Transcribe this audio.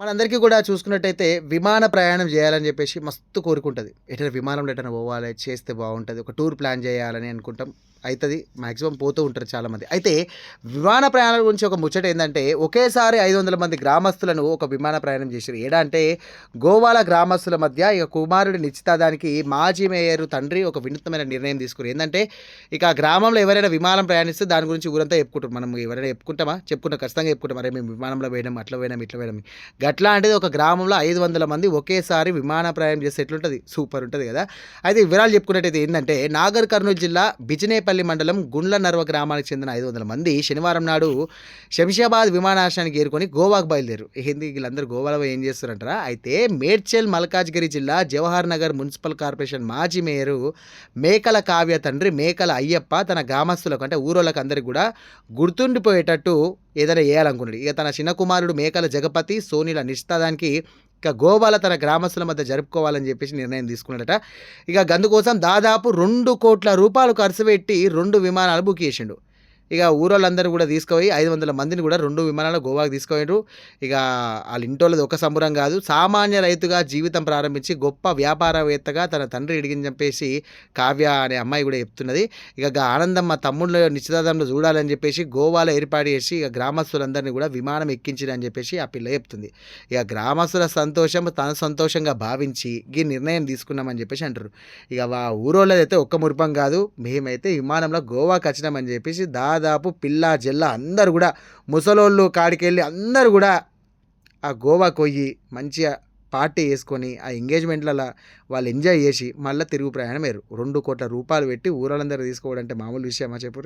మనందరికీ కూడా చూసుకున్నట్టయితే విమాన ప్రయాణం చేయాలని చెప్పేసి మస్తు కోరుకుంటుంది. ఎటైనా విమానంలో ఎటైనా పోవాలి చేస్తే బాగుంటుంది. ఒక టూర్ ప్లాన్ చేయాలని అనుకుంటాం. అవుతుంది మ్యాక్సిమం పోతూ ఉంటారు చాలామంది. అయితే విమాన ప్రయాణాల గురించి ఒక ముచ్చట ఏంటంటే ఒకేసారి ఐదు వందల మంది గ్రామస్తులను ఒక విమాన ప్రయాణం చేశారు. ఏడా అంటే గోవాల గ్రామస్తుల మధ్య ఇక కుమారుడి నిశ్చితాదానికి మాజీ మేయర్ తండ్రి ఒక వినూత్నమైన నిర్ణయం తీసుకున్నారు ఏంటంటే ఇక ఆ గ్రామంలో ఎవరైనా విమానం ప్రయాణిస్తే దాని గురించి ఊరంతా చెప్పుకుంటారు. మనం ఎవరైనా చెప్పుకుంటామా? చెప్పుకుంటాం. ఖచ్చితంగా చెప్పుకుంటాం. అరే మేము విమానంలో పోయినాం అట్లా పోయినాం ఇట్లా పోయినాం. గట్లా అంటే ఒక గ్రామంలో ఐదు వందల మంది ఒకేసారి విమాన ప్రయాణం చేస్తే ఎట్లుంటుంది? సూపర్ ఉంటుంది కదా. అయితే వివరాలు చెప్పుకున్నట్టయితే ఏంటంటే నాగర్ కర్నూలు జిల్లా బిజినేపల్లి మండలం గుండ్ల నర్వ గ్రామానికి చెందిన ఐదు వందల మంది శనివారం నాడు శంషాబాద్ విమానాశ్రయానికి ఏరుకొని గోవాకు బయలుదేరు ఏంది వీళ్ళందరూ గోవాలో ఏం చేస్తారంటారా? అయితే మేడ్చల్ మల్కాజ్గిరి జిల్లా జవహర్ నగర్ మున్సిపల్ కార్పొరేషన్ మాజీ మేయరు మేకల కావ్య తండ్రి మేకల అయ్యప్ప తన గ్రామస్తులకు అంటే ఊరోళ్ళకి అందరికి కూడా గుర్తుండిపోయేటట్టు ఏదైనా చేయాలనుకున్నాడు. ఇక తన చిన్న కుమారుడు మేకల జగపతి సోనిల నిష్ఠాదానికి ఇక గోవాల తన గ్రామస్తుల మధ్య జరుపుకోవాలని చెప్పేసి నిర్ణయం తీసుకున్నాడట. ఇక గందుకోసం దాదాపు రెండు కోట్ల రూపాయలు ఖర్చు పెట్టి రెండు విమానాలు బుక్ చేసిండు. ఇక ఊరోళ్ళందరూ కూడా తీసుకుపోయి ఐదు వందల మందిని కూడా రెండు విమానాలు గోవాకు తీసుకుపోయారు ఇక వాళ్ళ ఇంటోళ్ళది ఒక సంబరం కాదు. సామాన్య రైతుగా జీవితం ప్రారంభించి గొప్ప వ్యాపారవేత్తగా తన తండ్రి ఇడిగిని చెప్పేసి కావ్య అనే అమ్మాయి కూడా చెప్తున్నది. ఇక ఆనందం మా తమ్ముళ్ళ నిశ్చితార్థంలో చూడాలని చెప్పేసి గోవాలో ఏర్పాటు చేసి ఇక గ్రామస్తులందరినీ కూడా విమానం ఎక్కించిందని చెప్పేసి ఆ పిల్ల చెప్తుంది. ఇక గ్రామస్తుల సంతోషం తన సంతోషంగా భావించి ఈ నిర్ణయం తీసుకున్నామని చెప్పేసి అంటారు. ఇక వా ఊరోళ్ళదైతే ఒక్క మురిపం కాదు. మేమైతే విమానంలో గోవాకి వచ్చినామని చెప్పేసి దా దాదాపు పిల్ల జిల్లా అందరు కూడా ముసలోళ్ళు కాడికెళ్ళి అందరు కూడా ఆ గోవా పోయి మంచిగా పార్టీ వేసుకొని ఆ ఎంగేజ్మెంట్లలో వాళ్ళు ఎంజాయ్ చేసి మళ్ళీ తిరుగు ప్రయాణం వేరు రెండు కోట్ల రూపాయలు పెట్టి ఊరోళ్ళందరూ తీసుకోవడం అంటే మామూలు విషయమా చెప్పు